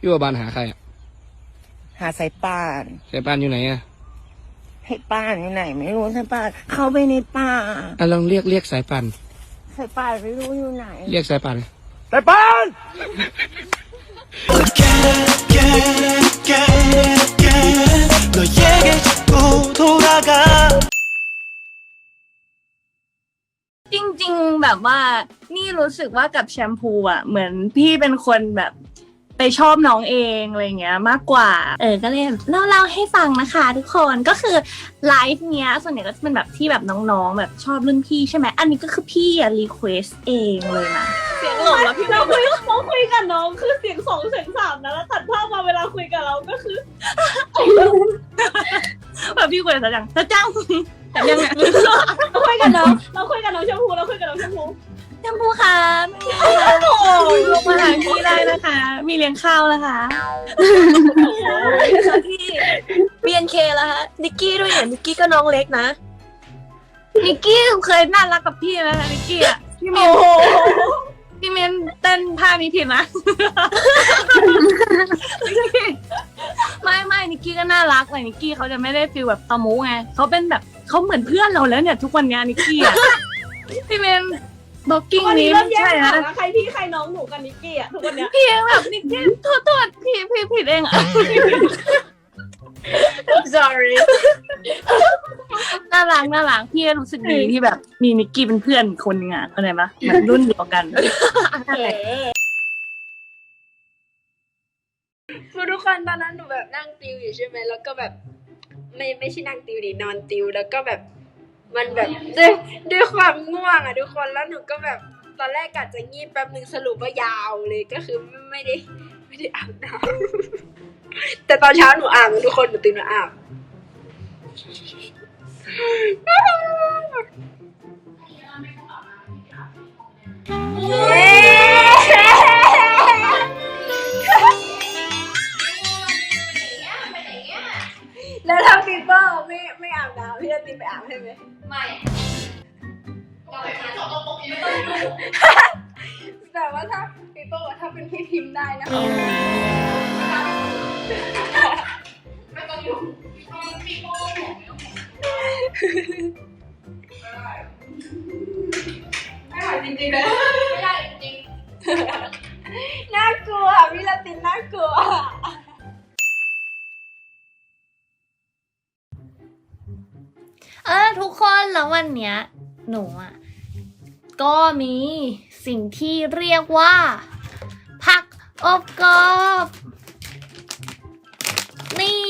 พี่ว่าบานหาใครอะหาสายป้าน สายป้านอยู่ไหนอะให้ป้านอยู่ไหน ไม่รู้สายป้านเข้าไปในป่าอะลองเรียกเรียกสายป้านสายป้านไม่รู้อยู่ไหน เรียกสายป้านสายป้าน จริง ๆ แบบว่านี่รู้สึกว่ากับแชมพูอะ เหมือนพี่เป็นคนแบบ ไปชอบน้องเองอะไรเงี้ยมากกว่า เออก็เลยเล่าเล่าให้ฟังนะคะทุกคนก็คือไลฟ์เนี้ยส่วนใหญ่ก็จะเป็นแบบที่แบบน้องๆ แบบชอบรุ่นพี่ใช่ไหมอันนี้ก็คือพี่อะรีเควสเองเลยนะเสียงหลงแล้วพี่เราคุยเราคุยกับน้องคือเสียงสองเสียงสามนะแล้วตัดภาพมาเวลาคุยกับเราก็คือแบบพี่คุยกับจังจะจังแต่ยังไงเราคุยกับน้องเราคุยกับน้องชมพูเราคุยกับน้องชมพูแชมพูค่ะลงมาหาพี่ได้นะคะ มีเลี้ยงข้าวนะคะพี่ BNK แล้วฮะนิกกี้ด้วยเนี่ยนิกกี้ก็น้องเล็กนะนิกกี้เคยน่ารักกับพี่ไหมคะนิกกี้อะพี่เมนพี่เมนเต้นท่านี้ผิดนะไม่ไม่นิกกี้ก็น่ารักแต่นิกกี้เขาจะไม่ได้ฟีลแบบตะมูไงเขาเป็นแบบเขาเหมือนเพื่อนเราแล้วเนี่ย ทุกวันเนี้ยนิกกี้อะพี่เมน บล็อกกิ้งวันนี้นี้เริ่ไม่มแยกใช่ออนะกแล้วใครพี่ใครน้องหนูกับนิกกี้อะทุกวันเนี้ยพี่แบบนิกกี้โทษโทษพี่พี่ผิดเองอะ sorry น่ารักน่ารักพี่รู้สึกดีที่แบบมีนิกกี้เป็นเพื่อนคนหนึงอะเข้าใจปะเหมือนรุ่นเดียวกัน คือทุกคนตอนนั้นหนูแบบนั่งติวอยู่ใช่ไหมแล้วก็แบบ ไม่ไม่ใช่นั่งติวดินอนติวแล้วก็แบบ มันแบบด้วยด้วยความง่วงอะทุกคนแล้วหนูก็แบบตอนแรกกะจะงีบแป๊บหนึ่งสรุปว่ายาวเลยก็คือไม่ได้ไม่ได้อาบน้ำแต่ตอนเช้าหนูอาบนะทุกคนหนูตื่นมาอาบ แต่ว่าถ้าปีเปอร์ว่าถ้าเป็นพี่พิมพ์ได้นะไม่ไหวจริงๆเลยไม่ได้จริงน่ากลัวพี่ลาตินน่ากลัว แล้ววันเนี้ยหนูอะก็มีสิ่งที่เรียกว่า ผักอบกรอบนี่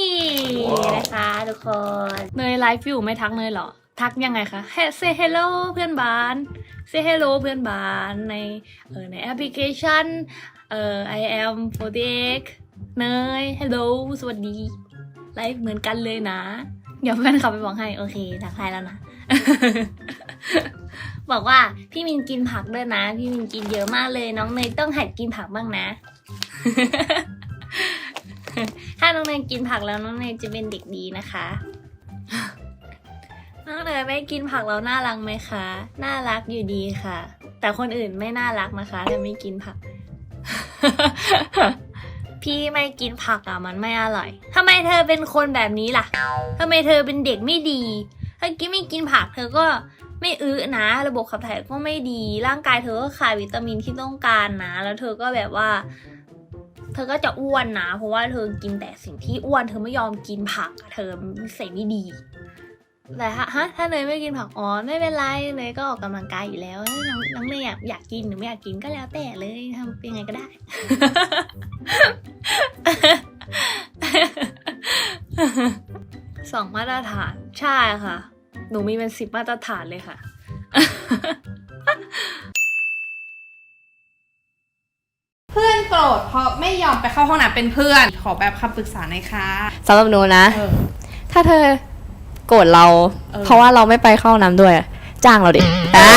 นะคะทุกคนเนยไลฟ์อยู่ไม่ทักเนยเหรอ ทักยังไงคะ say hello เพื่อนบ้าน say hello เพื่อนบ้านในเออในแอปพลิเคชันเอ่อ I am 48เนย hello สวัสดี ไลฟ์เหมือนกันเลยนะ เดี๋ยวแฟนเขับไปบอกให้ โอเค ทักทายแล้วนะ บอกว่าพี่มินกินผักด้วยนะ พี่มินกินเยอะมากเลย น้องเนยต้องหัดกินผักบ้างนะ ถ้าน้องเนยกินผักแล้วน้องเนยจะเป็นเด็กดีนะคะ น้องเนยไม่กินผักแล้วน่ารักไหมคะ น่ารักอยู่ดีค่ะ แต่คนอื่นไม่น่ารักนะคะถ้าไม่กินผัก พี่ไม่กินผักอะมันไม่อร่อยทำไมเธอเป็นคนแบบนี้ล่ะทำไมเธอเป็นเด็กไม่ดี ถ้ากินไม่กินผักเธอก็ไม่อื้อนะ ระบบขับถ่ายก็ไม่ดี ร่างกายเธอก็ขาดวิตามินที่ต้องการนะ แล้วเธอก็แบบว่า เธอก็จะอ้วนนะ เพราะว่าเธอกินแต่สิ่งที่อ้วน เธอไม่ยอมกินผัก เธอนิสัยไม่ดี แต่ฮะ ถ้าเนยไม่กินผัก อ๋อ ไม่เป็นไรเนยก็ออกกำลังกายอยู่แล้วน้องน้องเนยอยากอยากกินหรือไม่อยากกินก็แล้วแต่เลยทำยังไงก็ได้ สองมาตรฐาน ใช่ค่ะ หนูมีเป็นสิบมาตรฐานเลยค่ะ เพื่อนโกรธเพราะไม่ยอมไปเข้าห้องน้ำเป็นเพื่อน ขอแบบคำปรึกษาหน่อยค่ะสำหรับหนูนะ เออ ถ้าเธอโกรธเรา เออ เพราะว่าเราไม่ไปเข้าห้องน้ำด้วยจ้างเราดิอ่า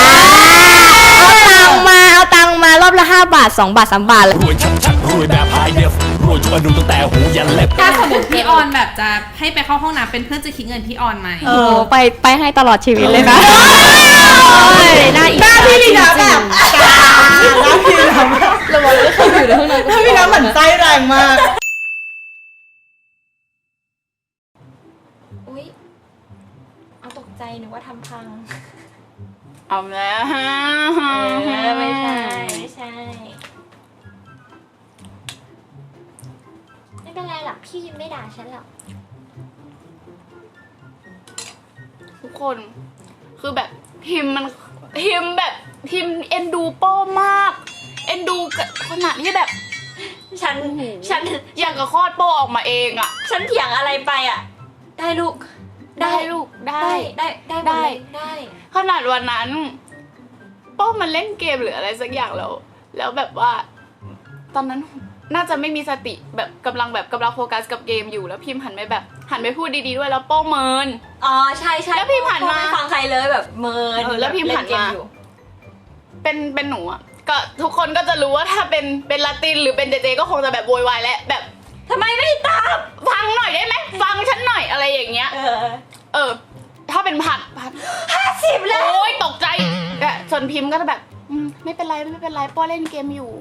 เอาตังค์มา เอาตังค์มารอบละห้าบาทสองบาทสามบาทเลยรวยชัดๆ รวยแบบไฮเดฟรวยจนอนุตั้งแต่หูยันเล็บ ถ้าสมมติพี่ออนแบบจะให้ไปเข้าห้องน้ำเป็นเพื่อนจะคิดเงินพี่ออนไหมโอ้ไปไปให้ตลอดชีวิตเลยนะหน้าอีกหน้าพี่ลีนะแบบน้ำพี่น้ำระวังไม่เคยอยู่ในห้องน้ำน้ำพี่น้ำเหมือนไส้แรงมากอุ๊ยเอาตกใจนึกว่าทำพังเอาแล้วฮะไม่ใช่ไม่ใช่ เป็นไรหรอกพี่ไม่ด่าฉันหรอก ทุกคนคือแบบพิมพ์มันพิมพ์แบบพิมพ์เอ็นดูโป้มาก เอ็นดูกับขนาดที่แบบ ฉัน ฉัน อยากกับคลอดโป้ออกมาเองอะฉันเถียงอะไรไปอะ ได้ลูก ได้ลูก ได้ ได้ ได้ ได้หมดเลยได้ ขนาดวันนั้น โป้มันเล่นเกมหรืออะไรสักอย่างแล้ว แล้วแบบว่า ตอนนั้น น่าจะไม่มีสติแบบกำลังแบบกำลังโฟกัสกับเกมอยู่แล้วพิมพ์หันไปแบบ หันไปพูดดีๆด้วยแล้วโป้เมิน อ๋อใช่ใช่แล้วพิมพ์หันมาไม่ฟังใครเลยแบบเมินเออแล้วพิมพ์หันมา เล่เกอยู่เป็นเป็นหนูอะก็ทุกคนก็จะรู้ว่าถ้าเป็นเป็นลาตินหรือเป็นเจเจก็คงจะแบบโวยวายและแบบทำไมไม่ตามฟังหน่อยได้ไหมฟังฉันหน่อยอะไรอย่างเงี้ย เออเออ ถ้าเป็นผัดผัด ห้าสิบแล้ว โอ้ยตกใจแต่ส่วนพิมพ์ก็จะแบบอืมไม่เป็นไรไม่เป็นไรป้อเล่นเกมอยู่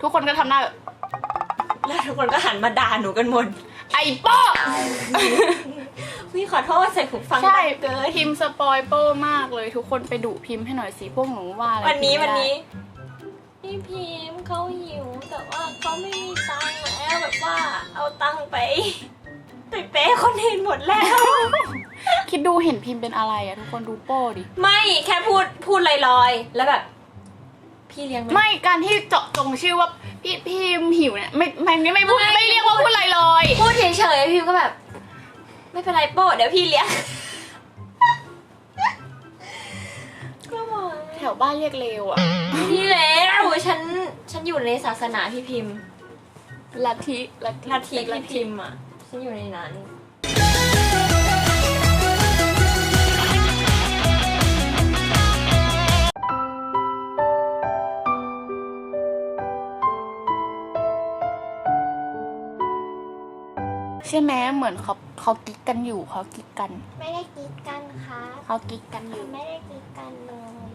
ทุกคนก็ทำหน้าแบบแล้วทุกคนก็หันมาด่าหนูกันหมดไอ้ป้อพี่ขอโทษใส่หูฟังใช่ดังเกินพิมพ์สปอยโป้มากเลย ทุกคนไปดุพิมพ์ให้หน่อยสิพวกหนูว่าอะไรวันนี้พิมพ์วันไม่ได้นี้พี่พิมพ์เขาหิวแต่ว่าเขาไม่มีตังค์แล้วแบบว่าเอาตังค์ไปไปเป๊ะคนอื่นหมดแล้ว คิดดูเห็นพิมพ์เป็นอะไรอะทุกคนดูโป้ดิ ไม่แค่พูดพูดลอยๆ แล้วแบบ พี่เลี้ยงไหม ไม่การที่เจาะจงชื่อว่าพี่พิมพ์หิวเนี่ยไม่ไม่ไม่ไม่พูดไม่ ไม่เรียกว่าพูดลอยพูดเฉยๆพิมพ์ก็แบบ ไม่เป็นไรโป้เดี๋ยวพี่เลี้ยงก็บอกๆแถวบ้านเรียกเลวอะพี่แล้วฉันฉันอยู่ในศาสนาพี่พิมพ์ลัทธิลัทธิลัทธิพี่พิมพ์อะฉันอยู่ในนั้น ใช่ไหมเหมือนเขาเขากิ๊กกันอยู่เขากิ๊กกัน ไม่ได้กีดกันค่ะเขากิ๊กกันอยู่ ไม่ได้กีดกันเลย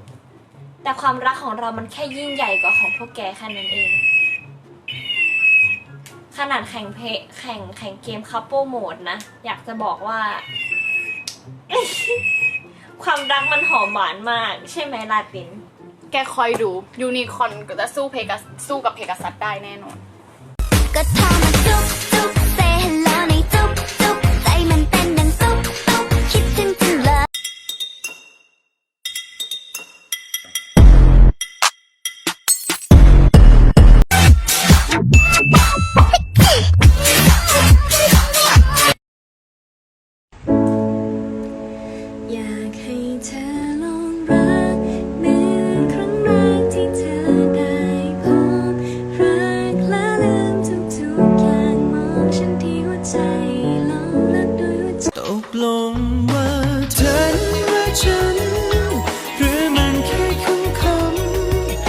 แต่ความรักของเรามันแค่ยิ่งใหญ่กว่าของพวกแกแค่นั้นเอง ขนาดแข่งเพลแข่งแข่งเกมคัพเปิลโหมดนะ อยากจะบอกว่า ความรักมันหอมหวานมาก ใช่ไหมลาติน แกคอยดูยูนิคอร์นก็จะสู้เพกัสสู้กับเพกัสซัสได้แน่นอน ก็เท่ามาจุ๊บจุ๊บ เซ